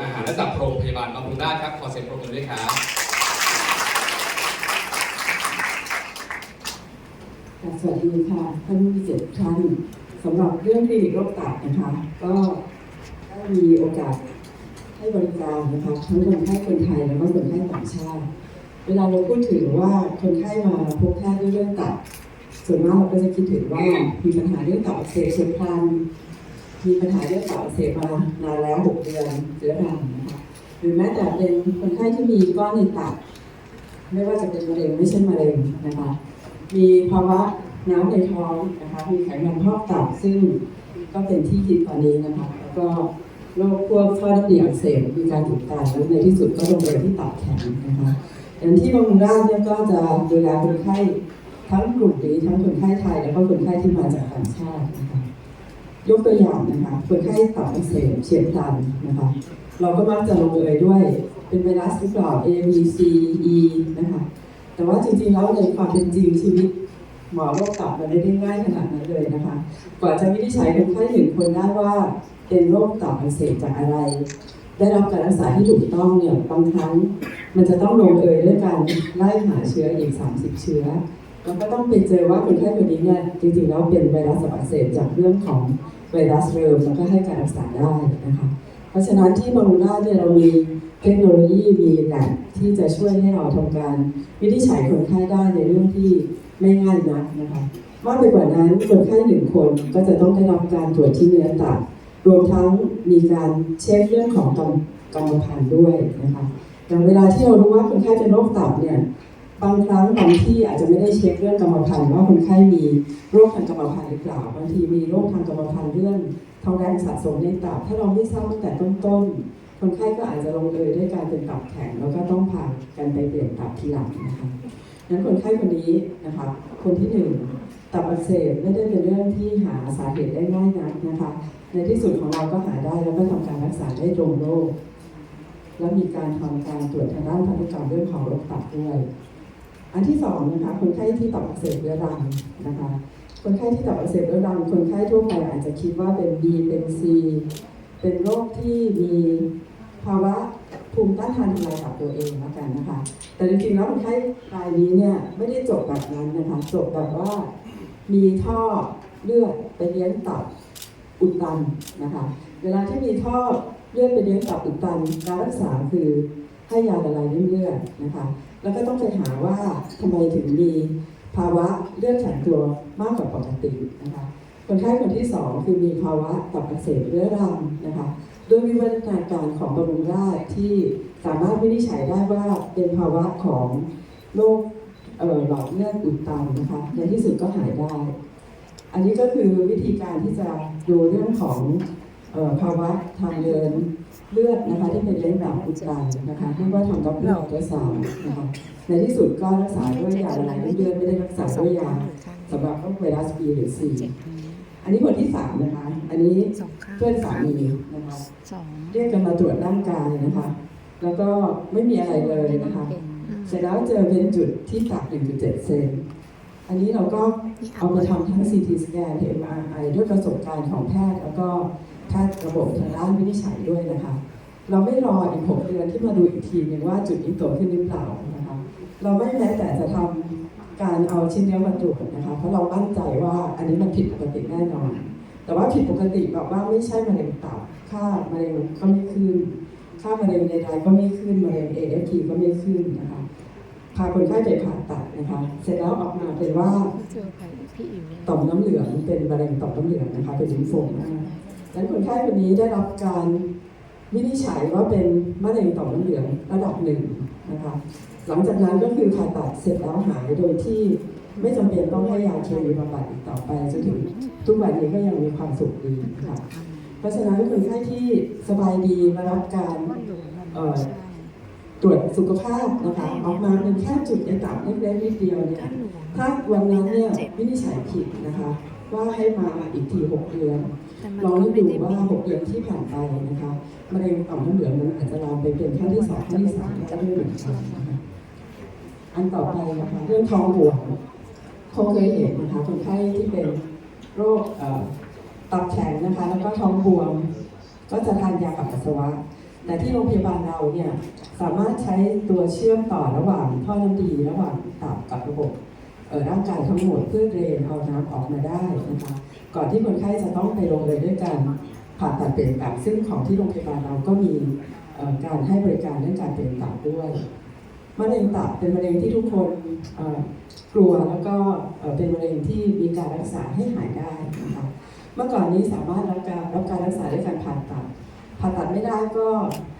อาหารและจากโรงพยาบาลบำรุงราษฎร์ครับ ขอเสียงปรบมือด้วยครับ ค่ะสวัสดีค่ะท่านผู้เกียรติทุกท่านสำหรับเรื่องคลินิกโรคตับนะคะ ก็ได้มีโอกาสให้บริการนะคะทั้งคนไข้คนไทยแล้วก็คนไข้ต่างชาติ เวลาเราพูดถึงว่าคนไข้มาพบแพทย์ด้วยเรื่องตับส่วนมากเราก็จะคิดถึงว่ามีปัญหาเรื่องตับอักเสบเฉียบพลัน มีปัญหาเรื่องตับอักเสบมานานแล้วหกเดือนเรื้อรังนะคะหรือแม้แต่เป็นคนไข้ที่มีก้อนในตับไม่ว่าจะเป็นมะเร็งไม่ใช่มะเร็งนะคะมีภาวะน้ำในท้องนะคะมีไขมันพอกตับซึ่งก็เป็นที่คิดตอนนี้นะคะแล้วก็โรคพวกท่อน้ำดีอักเสบมีการติดตามแล้วในที่สุดก็ลงเอยที่ตับแข็งนะคะอย่างที่บำรุงราษฎร์เนี่ยก็จะดูแลคนไข้ทั้งกลุ่มนี้ทั้งคนไข้ไทย แล้วก็คนไข้ที่มาจากต่างชาตินะคะ ยกตัวอย่างนะคะคนไข้ตับอักเสบเฉียบพลันนะคะ เราก็มักจะลงเอยด้วยเป็นไวรัสหรือเปล่า A B C E นะคะ แต่ว่าจริงๆแล้วในความเป็นจริงชีวิตหมอโรคตับมันไม่ได้ง่ายขนาดนั้นเลยนะคะ กว่าจะวินิจฉัยคนไข้หนึ่งคนได้ว่าเป็นโรคตับอักเสบจากอะไร ได้รับการรักษาที่ถูกต้องเนี่ยบางครั้ง มันจะต้องลงเอยด้วยการไล่หาเชื้ออีก 30 เชื้อแล้วก็ต้องไปเจอว่าคนไข้คนนี้เนี่ยจริงๆแล้วเป็นไวรัสตับอักเสบจากเรื่องของ ไวรัสเริมแล้วก็ให้การรักษาได้นะคะ เพราะฉะนั้นที่บำรุงราเนี่ยเรามีเทคโนโลยีมีแลบที่จะช่วยให้เราทำการวินิจฉัยคนไข้ได้ในเรื่องที่ไม่ง่ายนักนะคะมากไปกว่านั้นคนไข้หนึ่งคนก็จะต้องได้รับการตรวจที่เนื้อตับรวมทั้งมีการเช็คเรื่องของกรรมกรรมพันธุ์ด้วยนะคะอย่างเวลาที่เรารู้ว่าคนไข้เป็นโรคตับเนี่ย บางครั้งบางที่อาจจะไม่ได้เช็คเรื่องกรรมพันธุ์ว่าคนไข้มีโรคทางกรรมพันธุ์หรือเปล่าบางทีมีโรคทางกรรมพันธุ์เรื่องทองแดงสะสมในตับถ้าเราไม่ทราบตั้งแต่ต้นๆคนไข้ก็อาจจะลงเอยด้วยการเป็นตับแข็งแล้วก็ต้องพากันไปเปลี่ยนตับทีหลังนะคะนั้นคนไข้คนนี้นะคะคนที่หนึ่งตับอักเสบไม่ได้เป็นเรื่องที่หาสาเหตุได้ง่ายนักนะคะ ในที่สุดของเราก็หาได้แล้วก็ทำการรักษาได้ตรงโรคและมีการทำการตรวจทางด้านพันธุกรรมเรื่องของโรคตับด้วย อันที่สองนะคะคนไข้ที่ตับอักเสบเรื้อรังนะคะคนไข้ที่ตับอักเสบเรื้อรังคนไข้ทั่วไปอาจจะคิดว่าเป็น B เป็น C เป็นโรคที่มีภาวะภูมิต้านทานทำลายตับตัวเองแล้วกันนะคะ แต่จริงๆแล้วคนไข้รายนี้เนี่ยไม่ได้จบแบบนั้นนะคะจบแบบว่ามีท่อเลือดไปเลี้ยงตับอุดตันนะคะเวลาที่มีท่อเลือดไปเลี้ยงตับอุดตันการรักษาคือให้ยาละลายริ่มเลือดนะคะ แล้วก็ต้องไปหาว่าทำไมถึงมีภาวะเลือดแข็งตัวมากกว่าปกตินะคะคนไข้คนที่สองคือมีภาวะตับอักเสบเรื้อรังนะคะโดยวิวัฒนาการของบำรุงราษฎร์ที่สามารถวินิจฉัยได้ว่าเป็นภาวะของโรคหลอดเลือดอุดตันนะคะในที่สุดก็หายได้ อันนี้ก็คือวิธีการที่จะดูเรื่องของออภาวะทางเดิน เลือดนะคะที่เป็นเลี้ยงแบบอุดตันนะคะเรียกว่าทำกับเลือดอัลตราซาวด์นะคะในที่สุดก็รักษาด้วยยาละลายริ่มเลือดไม่ได้รักษาด้วยยาสำหรับโรคไวรัส B หรือ C อันนี้คนที่สามนะคะ อันนี้สองข้างเพื่อนสามีนะคะสองเรียกกันมาตรวจร่างกายนะคะ แล้วก็ไม่มีอะไรเลยนะคะเสร็จแล้วเจอเป็นจุดที่ตับ1.7เซนอันนี้เราก็เอาไปทำทั้ง CT สแกน MRI ด้วยประสบการณ์ของแพทย์แล้วก็ แพทย์ระบบทางด้านวินิจฉัยด้วยนะคะ เราไม่รออีก6เดือนที่มาดูอีกทีหนึงว่าจุดนี้โตขึ้นหรือเปล่านะคะ เราไม่แม้แต่จะทำการเอาชิ้นเนื้อมาตรวจนะคะ เพราะเรามั่นใจว่าอันนี้มันผิดปกติแน่นอน แต่ว่าผิดปกติแบบว่าไม่ใช่มะเร็งตับค่ามะเร็งก็ไม่ขึ้น ค่ามะเร็งใดๆก็ไม่ขึ้นมะเร็ง AFP ก็ไม่ขึ้นนะคะพาคนไข้ไปผ่าตัดนะคะ เสร็จแล้วออกมาเป็นว่าเจอใครพี่อิ๋วเนี่ยต่อมน้ำเหลืองเป็นมะเร็งต่อมน้ำเหลืองนะคะเป็นลิมโฟมาดัง นั้นคนไข้คนนี้ได้รับการวินิจฉัยว่าเป็นมะเร็งต่อมน้ำเหลืองระดับหนึ่งนะคะหลังจากนั้นก็คือผ่าตัดเสร็จแล้วหายโดยที่ไม่จำเป็นต้องให้ยาเคมีบำบัดอีกต่อไปจนถึงทุกวันนี้ก็ยังมีความสุขดีค่ะเพราะฉะนั้นคนไข้ที่สบายดีมารับการตรวจสุขภาพนะคะออกมาเป็นแค่จุดในตับเล็กๆนิดเดียวเนี่ยถ้าวันนั้นเนี่ยวินิจฉัยผิดนะคะ ว่าให้มาอีกที6เดือนลองนึกดูว่า6เดือนที่ผ่านไปนะคะมะเร็งต่อมน้ำเหลืองมันอาจจะลามไปเป็นขั้นที่สองขั้นที่สามก็ได้เหมือนกันนะคะอันต่อไปนะคะเรื่องท้องบวมคงเคยเห็นนะคะคนไข้ที่เป็นโรคเอ่อตับแข็งนะคะ แล้วก็ท้องบวม ก็จะทานยาขับปัสสาวะแแต่ที่โรงพยาบาลเราเนี่ยสามารถใช้ตัวเชื่อมต่อระหว่างท่อน้ำดีระหว่างตับกับระบบเอ่อ ร่างกายทั้งหมดเพื่อเดรนเอาน้ำออกมาได้นะคะก่อนที่คนไข้จะต้องไปลงเลด้วยการผ่าตัดเปลี่ยนตับซึ่งของที่โรงพยาบาลเราก็มีการให้บริการเรื่องการเปลี่ยนตับด้วยมะเร็งตับเป็นมะเร็งที่ทุกคนกลัวแล้วก็เอ่อเป็นมะเร็งที่มีการรักษาให้หายได้นะคะเมื่อก่อนนี้สามารถรับการรับการรักษาด้วยการผ่าตัดผ่าตัดไม่ได้ก็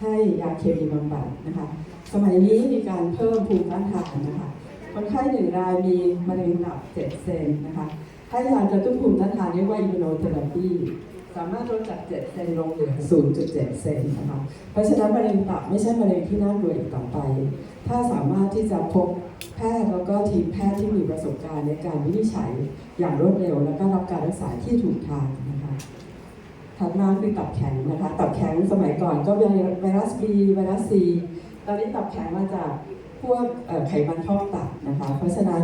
ให้ยาเคมีบำบัดนะคะ สมัยนี้มีการเพิ่มภูมิต้านทานนะคะ คนไข้หนึ่งรายมีมะเร็งตับ7เซนนะคะให้ยากระตุ้นภูมิต้านทานเรียกว่าอิมมูโนเทอราปีสามารถลดจาก7เซนลงเหลือ0.7 เซนนะคะ เพราะฉะนั้นมะเร็งตับไม่ใช่มะเร็งที่น่ากลัวอีกต่อไป ถ้าสามารถที่จะพบแพทย์แล้วก็ทีมแพทย์ที่มีประสบการณ์ในการวินิจฉัยอย่างรวดเร็ว แล้วก็รับการรักษาที่ถูกทางนะคะถัดมาคือตับแข็งนะคะ ตับแข็งสมัยก่อนก็มีไวรัส B ไวรัส C ตอนนี้ตับแข็งมาจาก พวกไขมันพอกตับนะคะ เพราะฉะนั้น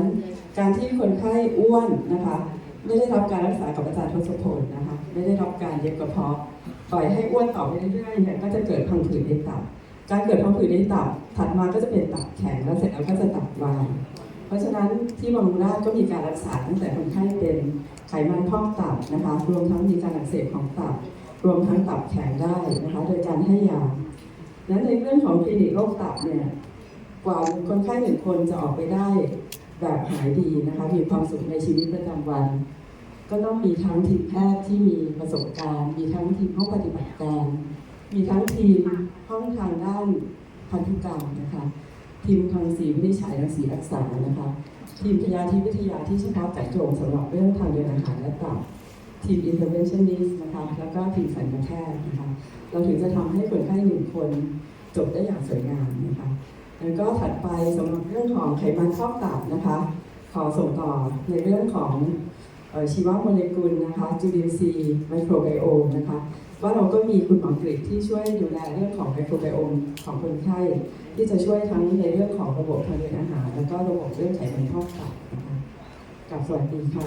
การที่คนไข้อ้วนนะคะ ไม่ได้รับการรักษากับอาจารย์ทศพลนะคะ ไม่ได้รับการเย็บกระเพาะปล่อยให้อ้วนต่อไปเรื่อยๆเนี่ยก็จะเกิดพังผืดในตับ การเกิดพังผืดในตับถัดมาก็จะเป็นตับแข็งแล้วเสร็จแล้วก็จะตับวายเพราะฉะนั้นที่บำรุงราษฎร์ก็มีการรักษาตั้งแต่คนไข้เป็นไขมันพอกตับนะคะ รวมทั้งมีการอักเสบของตับ รวมทั้งตับแข็งได้นะคะ โดยการให้ยาและในเรื่องของคลินิกโรคตับเนี่ย กว่าคนไข้หนึ่งคนจะออกไปได้แบบหายดีนะคะมีความสุขในชีวิตประจำวัน ก็ต้องมีทั้งทีมแพทย์ที่มีประสบการณ์ มีทั้งทีมห้องปฏิบัติการ มีทั้งทีมห้องทางด้านพันธุกรรมนะคะทีมทางสีวินิจฉัยรังสีรักษานะคะทีมพยาธิวิทยาที่เฉพาะเจาะจงสำหรับเรื่องทางเดินอาหารและตับทีม interventionist นะคะแล้วก็ทีมสัญญาแพทย์นะคะเราถึงจะทำให้คนไข้หนึ่งคนจบได้อย่างสวยงามนะคะ แล้วก็ถัดไปสำหรับเรื่องของไขมันพอกตับนะคะ ขอส่งต่อในเรื่องของออชีวโมเลกุลนะคะจุลินทรีย์ไมโครไบโอมนะคะว่าเราก็มีคุณหมอกริที่ช่วยดูแลเรื่องของไมโครไบโอมของคนไข้ที่จะช่วยทั้งในเรื่องของระบบทางเดินอาหาร แล้วก็ระบบเรื่องไขมันพอกตับนะคะกับสวัสดีค่ะ